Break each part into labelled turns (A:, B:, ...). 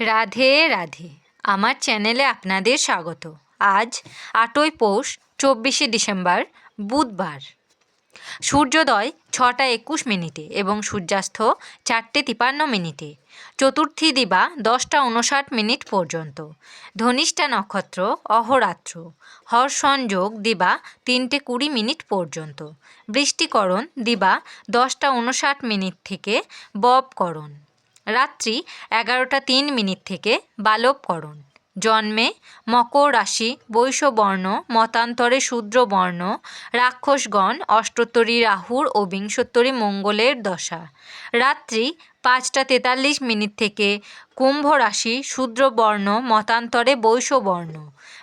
A: রাধে রাধে। আমার চ্যানেলে আপনাদের স্বাগত। আজ আটই পৌষ, চব্বিশে ডিসেম্বর, বুধবার। সূর্যোদয় ছটা একুশ মিনিটে এবং সূর্যাস্ত চারটে তিপান্ন মিনিটে। চতুর্থী দিবা দশটা উনষাট মিনিট পর্যন্ত। ধনিষ্ঠা নক্ষত্র, অহরাত্র। হর্ষণযোগ দিবা তিনটে কুড়ি মিনিট পর্যন্ত। বৃষ্টিকরণ দিবা দশটা উনষাট মিনিট থেকে ববকরণ রাত্রি এগারোটা তিন মিনিট থেকে বালবকরণ জন্মে মকর রাশি বৈশ্যবর্ণ মতান্তরে শূদ্রবর্ণ রাক্ষসগণ, অষ্টোত্তরী রাহুর ও বিংশোত্তরী মঙ্গলের দশা। রাত্রি পাঁচটা তেতাল্লিশ মিনিট থেকে কুম্ভ রাশি শূদ্রবর্ণ মতান্তরে বৈশ্যবর্ণ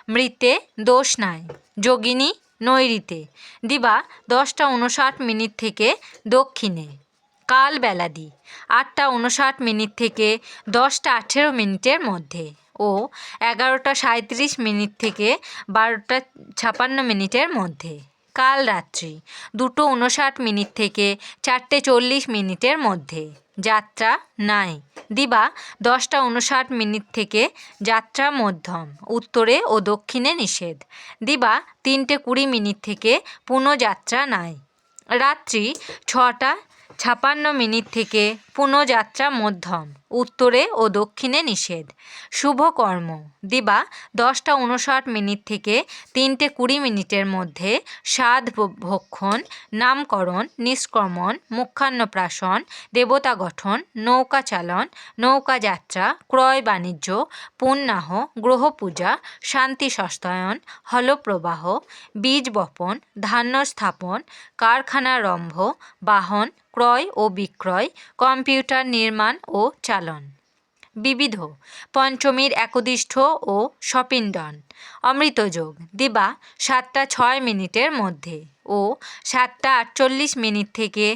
A: মৃতে দোষ নাই, যোগিনী নৈরিতে দিবা দশটা উনষাট মিনিট থেকে দক্ষিণে। কাল বেলাদি আটটা উনষাট মিনিট থেকে দশটা আঠেরো মিনিটের মধ্যে ও এগারোটা সাঁইত্রিশ মিনিট থেকে বারোটা ছাপান্ন মিনিটের মধ্যে। কাল রাত্রি দুটো উনষাট মিনিট থেকে চারটে চল্লিশ মিনিটের মধ্যে। যাত্রা নাই। দিবা দশটা উনষাট মিনিট থেকে যাত্রা মধ্যম, উত্তরে ও দক্ষিণে নিষেধ। দিবা তিনটে কুড়ি মিনিট থেকে পুনঃযাত্রা নাই। রাত্রি ছটা ছাপান্ন মিনিট থেকে পুনঃযাত্রা মধ্যম, উত্তরে ও দক্ষিণে নিষেধ। শুভকর্ম দিবা দশটা উনষাট মিনিট থেকে তিনটে কুড়ি মিনিটের মধ্যে সাধ ভক্ষণ, নামকরণ, নিষ্ক্রমণ, মুখান্নপ্রাশন, দেবতা গঠন, নৌকা চালন, নৌকা যাত্রা, ক্রয় বাণিজ্য, পুণ্যাহ গ্রহ পূজা শান্তি সস্তায়ন, হলপ্রবাহ, বীজ বপন, ধান্য স্থাপন কারখানারম্ভ বাহন, ক্রয় ও বিক্রয় কম্পিউটার নির্মাণ ও চালন। বিবিধ, পঞ্চমীর একদিষ্ঠ ও সপিণ্ডন। অমৃতযোগ দিবা সাতটা ছয় মিনিটের মধ্যে ও সাতটা আটচল্লিশ মিনিট থেকে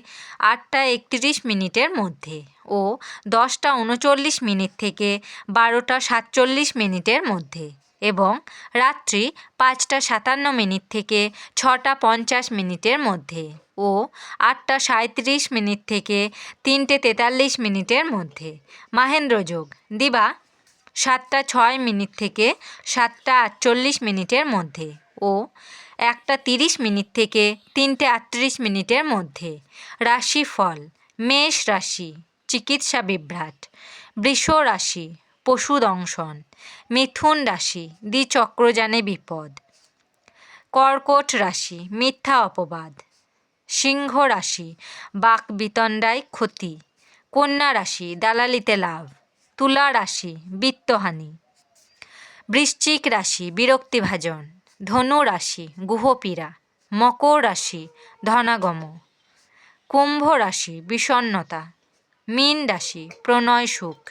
A: আটটা একত্রিশ মিনিটের মধ্যে ও দশটা উনচল্লিশ মিনিট থেকে বারোটা সাতচল্লিশ মিনিটের মধ্যে। এবং রাত্রি পাঁচটা সাতান্ন মিনিট থেকে ছটা পঞ্চাশ মিনিটের মধ্যে ও আটটা সাঁইত্রিশ মিনিট থেকে তিনটে তেতাল্লিশ মিনিটের মধ্যে। মাহেন্দ্র যোগ, দিবা সাতটা ছয় মিনিট থেকে সাতটা আটচল্লিশ মিনিটের মধ্যে ও একটা তিরিশ মিনিট থেকে তিনটে আটত্রিশ মিনিটের মধ্যে। রাশিফল, মেষ রাশি, চিকিৎসা বিভ্রাট, বৃষ রাশি পশু দংশন মিথুন রাশি, দ্বিচক্রযানে বিপদ। কর্কট রাশি, মিথ্যা অপবাদ। সিংহ রাশি, বাক বিতণ্ডায় ক্ষতি। কন্যা রাশি, দালালিতে লাভ। তুলা রাশি, বিত্তহানি। বৃশ্চিক রাশি, বিরক্তিভাজন। ধনু রাশি, গুহপীড়া। মকর রাশি, ধনাগম। কুম্ভ রাশি বিষণ্নতা মীন রাশি, প্রণয় সুখ।